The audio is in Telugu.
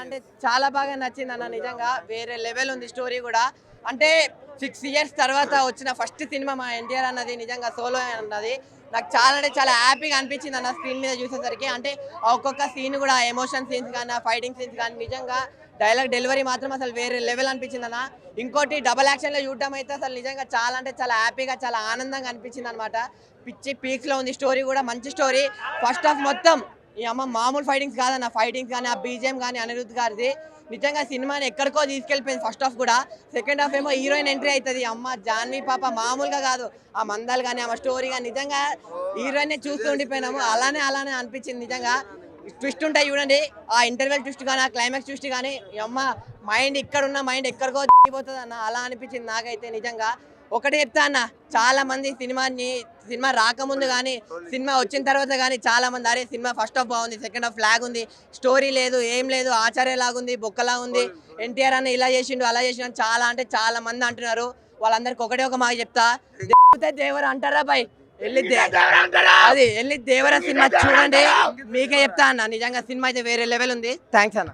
అంటే చాలా బాగా నచ్చింది అన్న నిజంగా వేరే లెవెల్ ఉంది స్టోరీ కూడా. అంటే సిక్స్ ఇయర్స్ తర్వాత వచ్చిన ఫస్ట్ సినిమా మా ఎన్టీఆర్ అన్నది నిజంగా సోలో అన్నది. నాకు చాలా అంటే చాలా హ్యాపీగా అనిపించింది అన్న స్క్రీన్ మీద చూసేసరికి. అంటే ఒక్కొక్క సీన్ కూడా ఎమోషన్ సీన్స్ కానీ ఫైటింగ్ సీన్స్ కానీ నిజంగా డైలాగ్ డెలివరీ మాత్రం అసలు వేరే లెవెల్ అనిపించింది అన్న. ఇంకోటి డబల్ యాక్షన్లో చూడటం అయితే అసలు నిజంగా చాలా అంటే చాలా హ్యాపీగా చాలా ఆనందంగా అనిపించింది అనమాట పిచ్చి పీక్స్లో ఉంది స్టోరీ కూడా మంచి స్టోరీ ఫస్ట్ ఆఫ్ మొత్తం ఈ అమ్మ మామూలు ఫైటింగ్స్ కాదన్న ఫైటింగ్స్ కానీ ఆ బీజేఎం కానీ అనిరుద్ధ్ గారిది. నిజంగా సినిమాని ఎక్కడికో తీసుకెళ్ళిపోయింది ఫస్ట్ హాఫ్ కూడా. సెకండ్ హాఫ్ ఏమో హీరోయిన్ ఎంట్రీ అవుతుంది. అమ్మ జాన్వి పాప మామూలుగా కాదు. ఆ మందాలు కానీ ఆమె స్టోరీ కానీ నిజంగా హీరోయిన్ చూస్తూ ఉండిపోయినాము. అలానే అలానే అనిపించింది నిజంగా. ట్విస్ట్ ఉంటాయి చూడండి. ఆ ఇంటర్వెల్ ట్విస్ట్ కానీ ఆ క్లైమాక్స్ ట్విస్ట్ కానీ అమ్మ మైండ్ ఇక్కడ ఉన్న మైండ్ ఎక్కడికో పోతుంది అన్న అలా అనిపించింది నాకైతే నిజంగా. ఒకటే చెప్తా అన్న చాలా మంది సినిమాని సినిమా రాకముందు కానీ సినిమా వచ్చిన తర్వాత కానీ చాలా మంది అరే సినిమా ఫస్ట్ హాఫ్ బాగుంది సెకండ్ హాఫ్ ఫ్లాగ్ ఉంది స్టోరీ లేదు ఏం లేదు ఆచార్య లాగుంది బొక్కలా ఉంది ఎన్టీఆర్ అన్న ఇలా చేసిండు అలా చేసిండు అని చాలా అంటే చాలా మంది అంటున్నారు. వాళ్ళందరికి ఒకటే ఒక మాట చెప్తా. దేవుతే దేవర అంటారా బాయ్? వెళ్ళి అది వెళ్ళి దేవర సినిమా చూడండి. మీకే చెప్తా అన్న. నిజంగా సినిమా అయితే వేరే లెవెల్ ఉంది. థ్యాంక్స్ అన్న.